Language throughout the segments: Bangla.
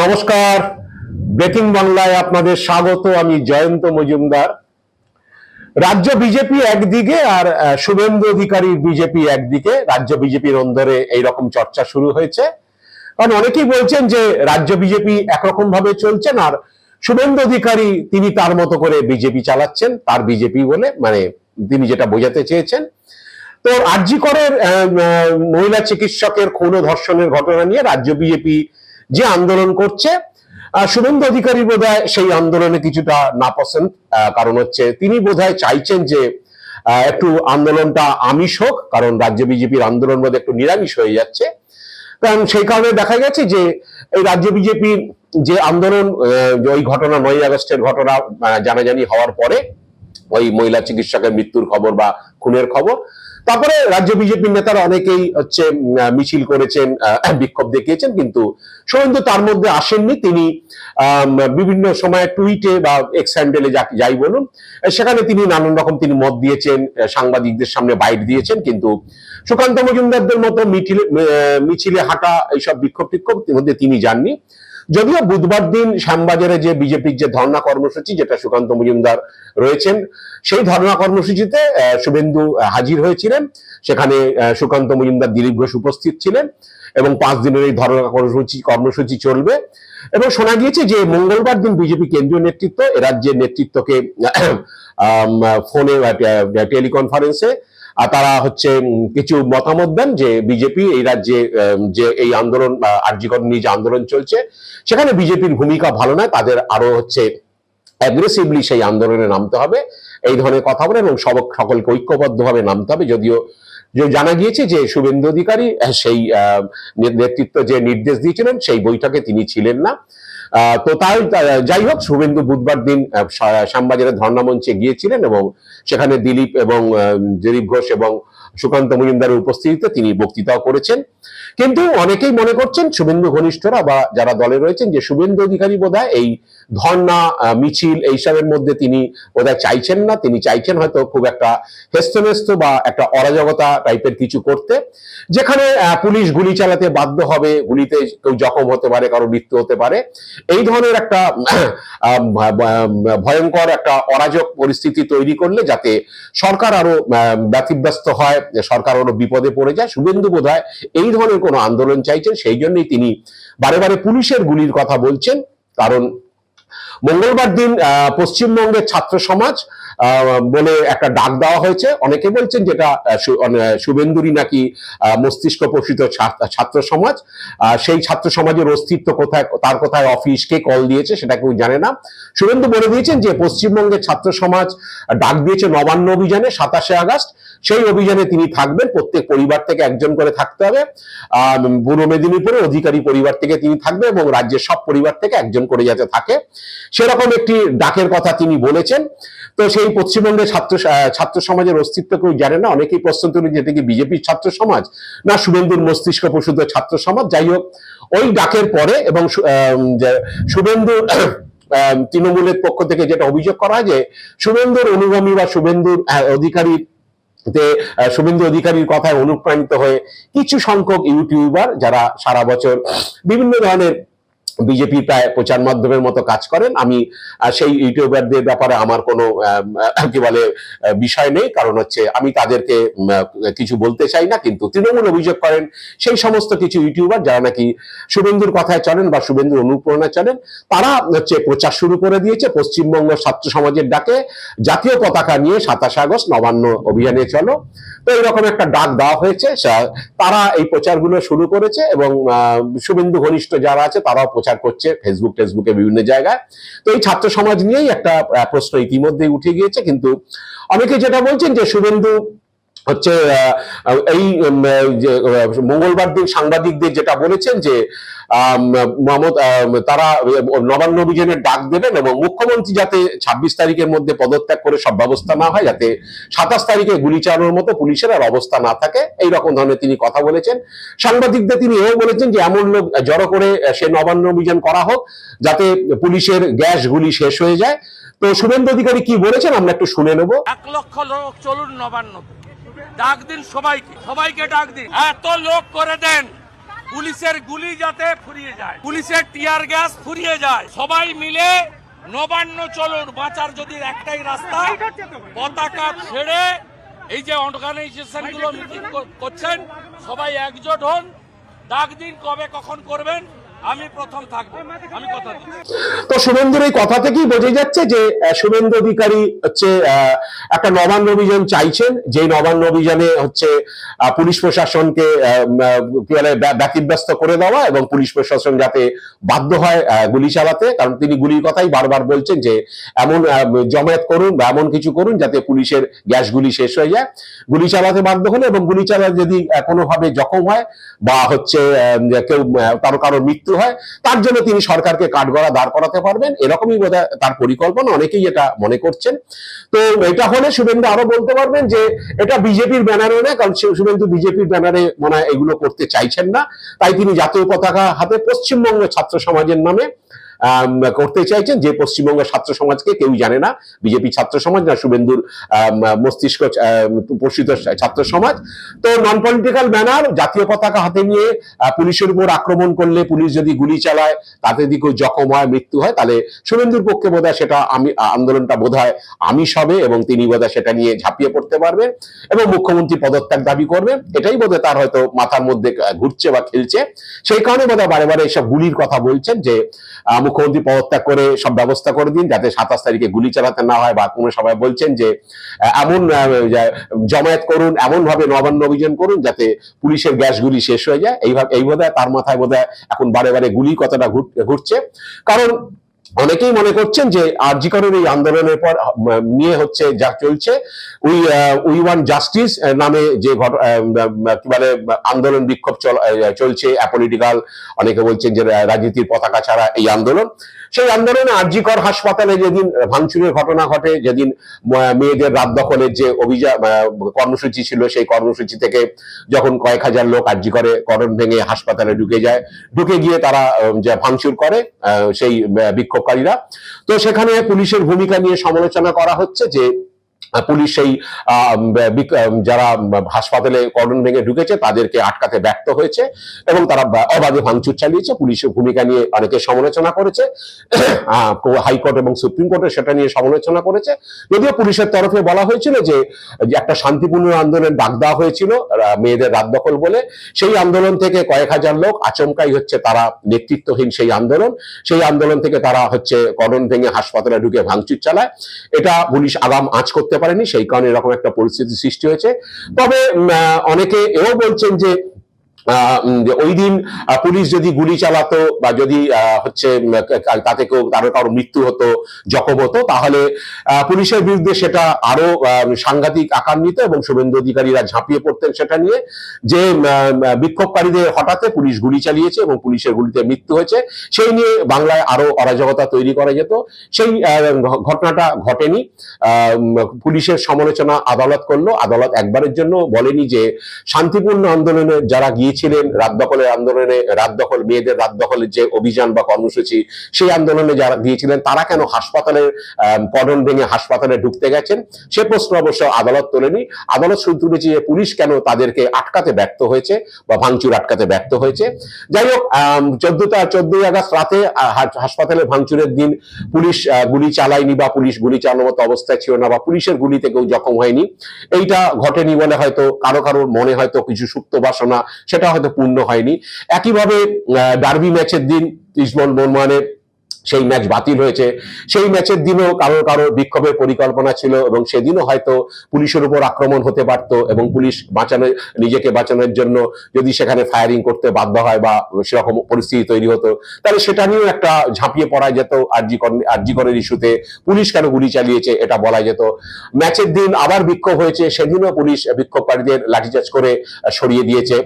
নমস্কার। ব্রেকিং বাংলায় আপনাদের স্বাগত, আমি জয়ন্ত মজুমদার। রাজ্য বিজেপি একদিকে আর শুভেন্দু অধিকারী বিজেপি একদিকে। রাজ্য বিজেপির অন্দরে এইরকম চর্চা শুরু হয়েছে। কারণ অনেকেই বলছেন যে রাজ্য বিজেপি একরকম ভাবে চলছেন আর শুভেন্দু অধিকারী তিনি তার মতো করে বিজেপি চালাচ্ছেন, তার বিজেপি বলে মানে তিনি যেটা বোঝাতে চেয়েছেন। তো আরজি করের মহিলা চিকিৎসকের খুন ধর্ষণের ঘটনা নিয়ে রাজ্য বিজেপি যে আন্দোলন করছে শুভেন্দু অধিকারী বোধহয় সেই আন্দোলনে কিছুটা নাপসন্দ আহ, কারণ হচ্ছে তিনি বোধহয় চাইছেন যে একটু আন্দোলনটা আমিষ হোক কারণ রাজ্য বিজেপির আন্দোলন বোধহয় একটু নিরামিষ হয়ে যাচ্ছে। কারণ সেই কারণে দেখা গেছে যে এই রাজ্য বিজেপির যে আন্দোলন ওই ঘটনা নয় আগস্টের ঘটনা জানাজানি হওয়ার পরে ওই মহিলা চিকিৎসকের মৃত্যুর খবর বা খুনের খবর। তারপরে রাজ্য বিজেপির নেতারা অনেকেই হচ্ছে মিছিল করেছেন বিক্ষোভ দেখিয়েছেন, কিন্তু শুভেন্দু তার মধ্যে আসেননি। তিনি বিভিন্ন সময় টুইটে বা এক্স হ্যান্ডেলে যাই বলুন সেখানে তিনি নানান রকম তিনি মত দিয়েছেন সাংবাদিকদের সামনে বাইট দিয়েছেন, কিন্তু সুকান্ত মজুমদারদের মতো মিছিলে মিছিলে হাঁটা এইসব বিক্ষোভ টিক্ষোভ মধ্যে তিনি যাননি। যদিও বুধবার দিন শ্যামবাজারে যে বিজেপির যে ধর্ণা কর্মসূচি, যেটা সুকান্ত মজুমদার রয়েছেন, সেই ধর্ণা কর্মসূচিতে শুভেন্দু হাজির হয়েছিলেন। সেখানে সুকান্ত মজুমদার, দিলীপ ঘোষ উপস্থিত ছিলেন এবং পাঁচ দিনের এই ধর্ণা কর্মসূচি কর্মসূচি চলবে। এবং শোনা গিয়েছে যে মঙ্গলবার দিন বিজেপি কেন্দ্রীয় নেতৃত্ব, এ রাজ্যের নেতৃত্বকে ফোনে টেলিকনফারেন্সে তারা হচ্ছে কিছু মতামত দেন যে বিজেপি এই রাজ্যে যে এই আন্দোলন আর্যিকর নিয়ে যে আন্দোলন চলছে, সেখানে বিজেপির ভূমিকা ভালো নয়, তাদের আরও হচ্ছে অ্যাগ্রেসিভলি সেই আন্দোলনে নামতে হবে। এই ধরনের কথা বলে এবং সকলকে ঐক্যবদ্ধভাবে নামতে হবে, যদিও যে জানা গিয়েছে যে শুভেন্দু অধিকারী সেই নেতৃত্ব যে নির্দেশ দিয়েছিলেন, সেই বৈঠকে তিনি ছিলেন না। তো তাই যাই হোক, শুভেন্দু বুধবার দিন শ্যামবাজারের ধর্ণামঞ্চে গিয়েছিলেন এবং সেখানে দিলীপ এবং দিলীপ ঘোষ এবং সুকান্ত মজুমদারের উপস্থিতিতে তিনি বক্তৃতাও করেছেন। কিন্তু অনেকেই মনে করছেন শুভেন্দু ঘনিষ্ঠরা বা যারা দলে রয়েছেন যে শুভেন্দু অধিকারী বোধহয় এই আহ, মিছিল এইসবের মধ্যে তিনি বোধহয় চাইছেন না। তিনি চাইছেন হয়তো খুব একটা হেস্তনেস্ত বা একটা অরাজকতা টাইপের কিছু করতে। যেখানে পুলিশ গুলি চালাতে বাধ্য হবে গুলিতে কেউ জখম হতে পারে কারও মৃত্যু হতে পারে। এই ধরনের একটা ভয়ঙ্কর একটা অরাজক পরিস্থিতি তৈরি করলে যাতে সরকার আরও ব্যতিব্যস্ত হয় সরকার ওর বিপদে পড়ে যায়, শুভেন্দু বোধ এই ধরনের কোনো আন্দোলন চাইছেন, সেই জন্যই তিনি বারে বারে পুলিশের গুলির কথা বলছেন। কারণ মঙ্গলবার দিন পশ্চিমবঙ্গের ছাত্র সমাজ বলে একটা ডাক দেওয়া হয়েছে। অনেকে বলছেন যেটা সু- শুভেন্দুরই নাকি মস্তিষ্ক পোষিত ছাত্র সমাজ। সেই ছাত্র সমাজের অস্তিত্ব কোথায়, তার কোথায় অফিস কে কল দিয়েছে সেটা কেউ জানে না। শুভেন্দু বলে দিয়েছেন যে পশ্চিমবঙ্গের ছাত্র সমাজ ডাক দিয়েছে নবান্ন অভিযানে সাতাশে আগস্ট। সেই অভিযানে তিনি থাকবেন। প্রত্যেক পরিবার থেকে একজন করে থাকতে হবে। পূর্ব মেদিনীপুরে অধিকারী পরিবার থেকে তিনি থাকবেন এবং রাজ্যের সব পরিবার থেকে একজন করে যাতে থাকে। সেরকম একটি ডাকের কথা তিনি বলেছেন। তো সেই পশ্চিমবঙ্গের ছাত্র ছাত্র সমাজের অস্তিত্ব কেউ জানে না। অনেকেই প্রশ্ন তুলে যেতে কি বিজেপির ছাত্র সমাজ না শুভেন্দুর মস্তিষ্ক প্রসূত ছাত্র সমাজ? যাই হোক ওই ডাকের পরে এবং সু- আহ, শুভেন্দু তৃণমূলের পক্ষ থেকে যেটা অভিযোগ করা হয় যে শুভেন্দুর অনুগামী বা শুভেন্দুর অধিকারী শুভেন্দু অধিকারীর কথায় অনুপ্রাণিত হয়ে কিছু সংখ্যক ইউটিউবার যারা সারা বছর বিভিন্ন ধরনের বিজেপি প্রায় প্রচার মাধ্যমের মতো কাজ করেন। আমি সেই ইউটিউবারদের ব্যাপারে আমার কোনো কি বলে বিষয় নেই। কারণ হচ্ছে আমি তাদেরকে কিছু বলতে চাই না, কিন্তু তৃণমূল অভিযোগ করেন, সেই সমস্ত কিছু ইউটিউবার যারা নাকি শুভেন্দুর কথায় চলেন বা শুভেন্দুর অনুপ্রেরণা চলেন, তারা হচ্ছে প্রচার শুরু করে দিয়েছে পশ্চিমবঙ্গ ছাত্র সমাজের ডাকে। জাতীয় পতাকা নিয়ে সাতাশে আগস্ট নবান্ন অভিযানে চলো। তো এরকম একটা ডাক দেওয়া হয়েছে তারা এই প্রচারগুলো শুরু করেছে এবং শুভেন্দু ঘনিষ্ঠ যারা আছে তারাও প্রচার করছে ফেসবুক টেসবুকে বিভিন্ন জায়গায়। তো এই ছাত্র সমাজ নিয়েই একটা প্রশ্ন ইতিমধ্যেই উঠে গিয়েছে। কিন্তু অনেকে যেটা বলছেন যে শুভেন্দু হচ্ছে এই মঙ্গলবার দিন সাংবাদিকদের যেটা বলেছেন যে তারা নবান্ন অভিযানের ডাক দেবেন এবং মুখ্যমন্ত্রী যাতে ছাব্বিশ তারিখের মধ্যে পদত্যাগ করে সব ব্যবস্থা না হয়, যাতে সাতাশ তারিখে গুলি চালানোর মতো পুলিশের আর অবস্থা না থাকে, এই রকম ধরনের তিনি কথা বলেছেন। সাংবাদিকদের তিনি এও বলেছেন যে, এমন লোক জড়ো করে সে নবান্ন অভিযান করা হোক, যাতে পুলিশের গ্যাস গুলি শেষ হয়ে যায়। তো শুভেন্দু অধিকারী কি বলেছেন, আমরা একটু শুনে নেব। এক লক্ষ লোক চলুন নবান্ন ডাক দিন সবাইকে। সবাইকে ডাক দিন। এত লোক করে দেন, পুলিশের গুলি যাতে ফুরিয়ে যায়। পুলিশের টিয়ার গ্যাস ফুরিয়ে যায়। সবাই মিলে নবান্ন চলুন, বাঁচার যদি একটাই রাস্তা, পতাকা ছেড়ে এই যে অর্গানাইজেশনগুলো মিটিং করছেন, সবাই একজোট হন। ডাক দিন কবে কখন করবেন তো শুভেন্দুর এই কথা থেকেই যাচ্ছে যে শুভেন্দু অধিকারী হচ্ছে একটা নবান্ন অভিযান চাইছেন। যে নবান্ন অভিযানে হচ্ছে পুলিশ প্রশাসনকে ব্যতিব্যস্ত করে দেওয়া এবং পুলিশ প্রশাসন যাতে বাধ্য হয় গুলি চালাতে। কারণ তিনি গুলির কথাই বারবার বলছেন যে, এমন জমায়েত করুন বা এমন কিছু করুন যাতে পুলিশের গ্যাস গুলি শেষ হয়ে যায়। গুলি চালাতে বাধ্য হলে এবং গুলি চালাতে যদি কোনোভাবে জখম হয় বা হচ্ছে কেউ কারও কারও মৃত্যু হয়, তার জন্য তিনি সরকারকে কাঠগড়া দাঁড় করাতে পারবেন। এরকমই বোধ তার পরিকল্পনা, অনেকেই এটা মনে করছেন। তো এটা হলে শুভেন্দু আরও বলতে পারবেন যে এটা বিজেপির ব্যানারে না কারণ শুভেন্দু বিজেপির ব্যানারে মনে হয় এগুলো করতে চাইছেন না। তাই তিনি জাতীয় পতাকা হাতে পশ্চিমবঙ্গ ছাত্র সমাজের নামে করতে চাইছেন যে পশ্চিমবঙ্গ ছাত্র সমাজকে কেউ জানে না বিজেপি ছাত্র সমাজ না শুভেন্দুর মস্তিষ্ক আম, পোষিত ছাত্র সমাজ। তো নন পলিটিক্যাল ব্যানার জাতীয় পতাকা হাতে নিয়ে পুলিশের উপর আক্রমণ করলে পুলিশ যদি গুলি চালায় তাতে যদি কেউ জখম হয় মৃত্যু হয় তাহলে শুভেন্দুর পক্ষে বোধ সেটা আমি আন্দোলনটা বোধ হয় আমিষ হবে এবং তিনি বোধ সেটা নিয়ে ঝাঁপিয়ে পড়তে পারবেন এবং মুখ্যমন্ত্রী পদত্যাগ দাবি করবেন এটাই বোধ তার হয়তো মাথার মধ্যে ঘুরছে বা খেলছে। সেই কারণে বোধ বারে বারে এসব গুলির কথা বলছেন যে মুখ্যমন্ত্রী পদত্যাগ করে সব ব্যবস্থা করে দিন, যাতে সাতাশ তারিখে গুলি চালাতে না হয়, বা কোনো সবাই বলছেন যে এমন জমায়েত করুন এমন ভাবে নবান্ন অভিযান করুন, যাতে পুলিশের গ্যাস গুলি শেষ হয়ে যায়। এইভাবে, এই বোধ তার মাথায় বোধ এখন বারে বারে গুলি কথাটা ঘুর- ঘুরছে। কারণ অনেকেই মনে করছেন যে আরজিকরের এই আন্দোলনের পর নিয়ে হচ্ছে যা চলছে। উই উই ওয়ান জাস্টিস নামে যে কি বলে আন্দোলন বিক্ষোভ চলছে অ্যাপলিটিক্যাল অনেকে বলছেন যে রাজনীতির পতাকা ছাড়া এই আন্দোলন। সেই আন্দোলনে আরজিকর হাসপাতালে যেদিন ভাঙচুরের ঘটনা ঘটে যেদিন মেয়েদের রাত দখলের যে অভিযান কর্মসূচি ছিল সেই কর্মসূচি থেকে যখন কয়েক হাজার লোক আরজিকরে করণ ভেঙে হাসপাতালে ঢুকে যায় ঢুকে গিয়ে তারা যে ভাঙচুর করে সেই আহ, বিক্ষোভকারীরা তো সেখানে পুলিশের ভূমিকা নিয়ে সমালোচনা করা হচ্ছে যে পুলিশ সেই যারা হাসপাতালে কর্ডন ভেঙে ঢুকেছে, তাদেরকে আটকাতে ব্যর্থ হয়েছে এবং তারা অবাধে ভাঙচুর চালিয়েছে। পুলিশের ভূমিকা নিয়ে অনেকে সমালোচনা করেছে। হাইকোর্ট এবং সুপ্রিম কোর্টে সেটা নিয়ে সমালোচনা করেছে। যদিও পুলিশের তরফে বলা হয়েছিল যে যে একটা শান্তিপূর্ণ আন্দোলন ডাক দেওয়া হয়েছিল মেয়েদের রাত দখল বলে। সেই আন্দোলন থেকে কয়েক হাজার লোক, আচমকাই হচ্ছে তারা নেতৃত্বহীন সেই আন্দোলন। সেই আন্দোলন থেকে তারা হচ্ছে করণ ভেঙে হাসপাতালে ঢুকে ভাঙচুর চালায়। এটা পুলিশ আগাম আঁচ করতে পারেনি সেই কারণে এরকম একটা পরিস্থিতি সৃষ্টি হয়েছে। তবে অনেকে এও বলছেন যে ওই দিন পুলিশ যদি গুলি চালাতো বা যদি হচ্ছে তাতে কেউ, কারও কারও মৃত্যু হতো, জখম হতো, তাহলে পুলিশের বিরুদ্ধে সেটা আরও সাংঘাতিক আকার নিত এবং শুভেন্দু অধিকারীরা ঝাঁপিয়ে পড়তেন সেটা নিয়ে যে বিক্ষোভকারীদের হঠাতে পুলিশ গুলি চালিয়েছে এবং পুলিশের গুলিতে মৃত্যু হয়েছে। সেই নিয়ে বাংলায় আরও অরাজকতা তৈরি করা যেত। সেই ঘটনাটা ঘটেনি। পুলিশের সমালোচনা আদালত করল। আদালত একবারের জন্য বলেনি যে শান্তিপূর্ণ আন্দোলনে যারা গিয়েছিলেন রাত দখলের আন্দোলনে, রাত দখল, মেয়েদের রাত দখলের যে অভিযান বা কর্মসূচি, সেই আন্দোলনে যারা গিয়েছিলেন, তারা কেন হাসপাতালের পডন ভেঙে হাসপাতালে ঢুকতে গেছেন? সে প্রশ্ন অবশ্য আদালত তোলেনি। আদালত শুধু তুলেছে যে পুলিশ কেন তাদেরকে আটকাতে ব্যর্থ হয়েছে বা ভাঙচুর আটকাতে ব্যর্থ হয়েছে। যাই হোক চোদ্দটা, চোদ্দই আগস্ট রাতে হাসপাতালে ভাঙচুরের দিন পুলিশ গুলি চালায়নি বা পুলিশ গুলি চালানোর মতো অবস্থায় ছিল না বা পুলিশের গুলিতে কেউ জখম হয়নি। এইটা ঘটেনি বলে হয়তো কারও কারোর মনে হয়তো কিছু সুপ্ত বাসনা, সেটা হয়তো পূর্ণ হয়নি। একইভাবে ডার্বি ম্যাচের দিন ইসমন মোহনমানের সেই ম্যাচ বাতিল হয়েছে। সেই ম্যাচের দিনও কারও কারও বিক্ষোভের পরিকল্পনা ছিল এবং সেদিনও হয়তো পুলিশের উপর আক্রমণ হতে পারত এবং পুলিশ বাঁচানো নিজেকে বাঁচানোর জন্য যদি সেখানে ফায়ারিং করতে বাধ্য হয় বা সেরকম পরিস্থিতি তৈরি হতো, তাহলে সেটা নিয়েও একটা ঝাঁপিয়ে পড়া যেত আরজি আরজি করের ইস্যুতে পুলিশ কেন গুলি চালিয়েছে এটা বলা যেত। ম্যাচের দিন আবার বিক্ষোভ হয়েছে, সেদিনও পুলিশ বিক্ষোভকারীদের লাঠিচার্জ করে সরিয়ে দিয়েছে।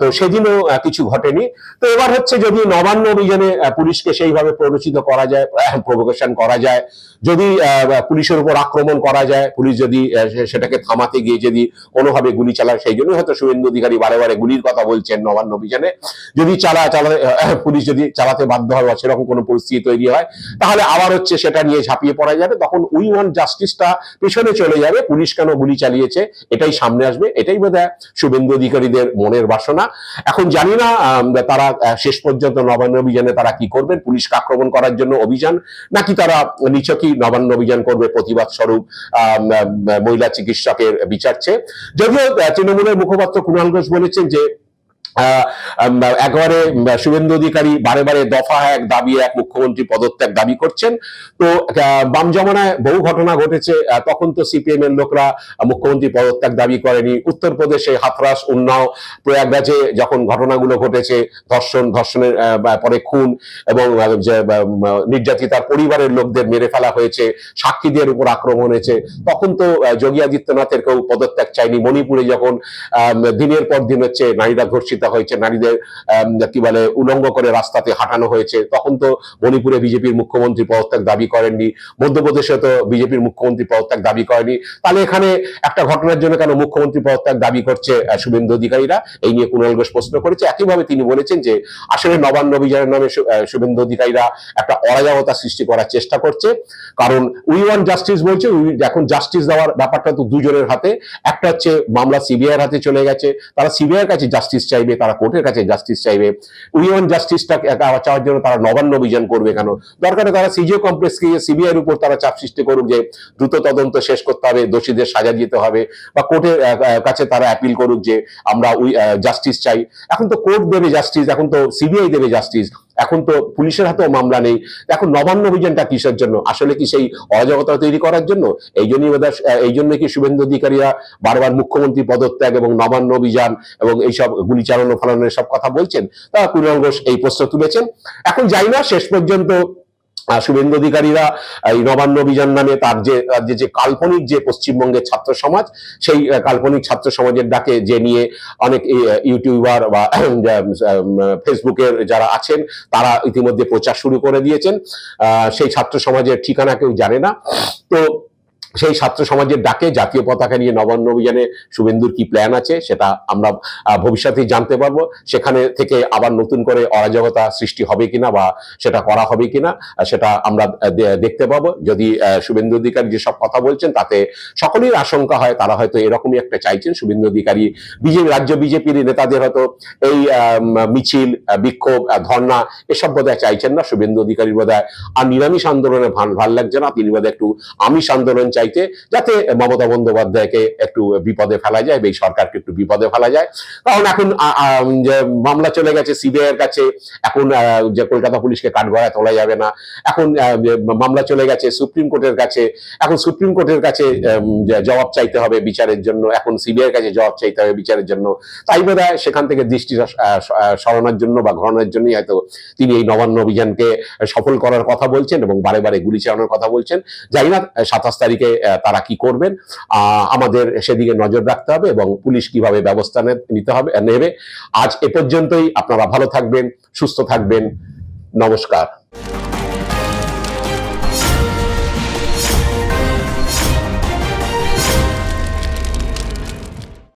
তো সেদিনও কিছু ঘটেনি। তো এবার হচ্ছে যদি নবান্ন অভিযানে পুলিশকে সেইভাবে প্ররোচিত প্ররোচিত করা যায় প্রভোকেশন করা যায়। যদি পুলিশের উপর আক্রমণ করা যায়, পুলিশ যদি সেটাকে থামাতে গিয়ে যদি কোনোভাবে গুলি চালায়, সেই জন্য হয়তো শুভেন্দু অধিকারী বারে বারে গুলির কথা বলছেন নবান্ন অভিযানে। যদি চালা চালা পুলিশ যদি চালাতে বাধ্য হয় বা সেরকম কোনো পরিস্থিতি তৈরি হয়, তাহলে আবার হচ্ছে সেটা নিয়ে ঝাঁপিয়ে পড়া যাবে। তখন উই ওয়ান জাস্টিসটা পেছনে চলে যাবে, পুলিশ কেন গুলি চালিয়েছে, এটাই সামনে আসবে। এটাই বোধ হয় শুভেন্দু অধিকারীদের মনের বাসনা। এখন জানি না তারা শেষ পর্যন্ত নবান্ন অভিযানে তারা কি করবেন, পুলিশকে আক্রমণ করার জন্য অভিযান, নাকি তারা নিচকই নবান্ন অভিযান করবে? প্রতিবাদ স্বরূপ মহিলা চিকিৎসকের বিচারছে যদিও তৃণমূলের মুখপাত্র কুণাল ঘোষ বলেছেন যে একেবারে শুভেন্দু অধিকারী বারে বারে দফা এক দাবি, এক মুখ্যমন্ত্রী পদত্যাগ দাবি করছেন। তো বাম জমানায় বহু ঘটনা ঘটেছে। তখন তো সিপিএম এর লোকরা মুখ্যমন্ত্রী পদত্যাগ দাবি করেনি। উত্তরপ্রদেশে হাথরাস উন্নাও, প্রয়াগরাজে যখন ঘটনাগুলো ঘটেছে, ধর্ষণ, ধর্ষণের পরে খুন এবং নির্যাতিতার পরিবারের লোকদের মেরে ফেলা হয়েছে, সাক্ষীদের উপর আক্রমণ হয়েছে। তখন তো যোগী আদিত্যনাথের কেউ পদত্যাগ চায়নি। মণিপুরে যখন দিনের পর দিন হচ্ছে, নারীরা ধর্ষিত হয়েছে, নারীদের কি বলে, উলঙ্গ করে রাস্তাতে হাঁটানো হয়েছে। তখন তো মণিপুরে বিজেপির মুখ্যমন্ত্রী পদত্যাগ দাবি করেননি মধ্যপ্রদেশে তো বিজেপির মুখ্যমন্ত্রী পদত্যাগ দাবি করেনি। তাহলে এখানে একটা ঘটনার জন্য কেন মুখ্যমন্ত্রী পদত্যাগ দাবি করছে শুভেন্দু অধিকারীরা? এই নিয়ে কুণাল ঘোষ প্রশ্ন করেছে। একইভাবে তিনি বলেছেন যে, আসলে নবান্ন অভিযানের নামে শুভেন্দু অধিকারীরা একটা অরাজকতা সৃষ্টি করার চেষ্টা করছে। কারণ উই ওয়ান জাস্টিস বলছে এখন জাস্টিস দেওয়ার ব্যাপারটা তো দুজনের হাতে। একটা হচ্ছে, মামলা সিবিআই হাতে চলে গেছে। তারা সিবিআই এর কাছে জাস্টিস চাইবে, তারা কোর্টের কাছে জাস্টিস চাইবে। উইমেন জাস্টিসটা চাওয়ার জন্য তারা নবান্ন অভিযান করবে কেন? দরকারে তারা সিজিও কমপ্লেক্সকে সিবিআইয়ের উপর তারা চাপ সৃষ্টি করুক যে দ্রুত তদন্ত শেষ করতে হবে, দোষীদের সাজা দিতে হবে বা কোর্টের কাছে তারা অ্যাপিল করুক যে আমরা জাস্টিস চাই। এখন তো কোর্ট দেবে জাস্টিস এখন তো সিবিআই দেবে জাস্টিস এখন তো পুলিশের হাতেও মামলা নেই। এখন নবান্ন অভিযানটা কিসের জন্য? আসলে কি সেই অরাজকতা তৈরি করার জন্য? এই জন্যই এই জন্য কি শুভেন্দু অধিকারীরা বারবার মুখ্যমন্ত্রী পদত্যাগ এবং নবান্ন অভিযান এবং এইসব গুলি চালানো ফালানোর সব কথা বলছেন? তা কুণাল ঘোষ এই প্রশ্ন তুলেছেন। এখন যাই না, শেষ পর্যন্ত শুভেন্দু অধিকারীরা এই নবান্ন অভিযান নামে তার যে যে যে কাল্পনিক যে পশ্চিমবঙ্গের ছাত্র সমাজ, সেই কাল্পনিক ছাত্র সমাজের ডাকে যে নিয়ে অনেক ইউটিউবার বা ফেসবুকের যারা আছেন, তারা ইতিমধ্যে প্রচার শুরু করে দিয়েছেন। সেই ছাত্র সমাজের ঠিকানা কেউ জানে না। তো সেই ছাত্র সমাজের ডাকে জাতীয় পতাকা নিয়ে নবান্ন অভিযানে শুভেন্দুর কি প্ল্যান আছে সেটা আমরা ভবিষ্যতে জানতে পারব। সেখানে থেকে আবার নতুন করে অরাজকতা সৃষ্টি হবে কিনা বা সেটা করা হবে কিনা সেটা আমরা দেখতে পাবো। যদি শুভেন্দু অধিকারী যেসব কথা বলছেন তাতে সকলের আশঙ্কা হয়, তারা হয়তো এরকমই একটা চাইছেন। শুভেন্দু অধিকারী বিজেপি রাজ্য বিজেপির নেতাদের হয়তো এই মিছিল বিক্ষোভ ধর্ণা এসব বোধহয় চাইছেন না। শুভেন্দু অধিকারীর বোধহয় আর নিরামিষ আন্দোলনে ভালো লাগছে না। তিনি বোধহয় একটু আমিষ আন্দোলন চাইতে যাতে মমতা বন্দ্যোপাধ্যায়কে একটু বিপদে ফেলা যায় এই সরকারকে একটু বিপদে ফেলা যায়। কারণ এখন মামলা চলে গেছে সিবিআই এর কাছে, এখন যে কলকাতা পুলিশকে কাঠগড়ায় তোলা যাবে না। এখন মামলা চলে গেছে সুপ্রিম কোর্টের কাছে, এখন সুপ্রিম কোর্টের কাছে জবাব চাইতে হবে বিচারের জন্য, এখন সিবিআই এর কাছে জবাব চাইতে হবে বিচারের জন্য। তাই বোধ সেখান থেকে দৃষ্টি সরানোর জন্য বা ঘরানোর জন্যই হয়তো তিনি এই নবান্ন অভিযানকে সফল করার কথা বলছেন এবং বারে বারে গুলি চালানোর কথা বলছেন। জানি না, সাতাশ তারিখে আহ, তারা কি করবেন? আমাদের সেদিকে নজর রাখতে হবে এবং পুলিশ কীভাবে ব্যবস্থা নিতে হবে নেবে। আজ এ পর্যন্তই। আপনারা ভালো থাকবেন সুস্থ থাকবেন। নমস্কার।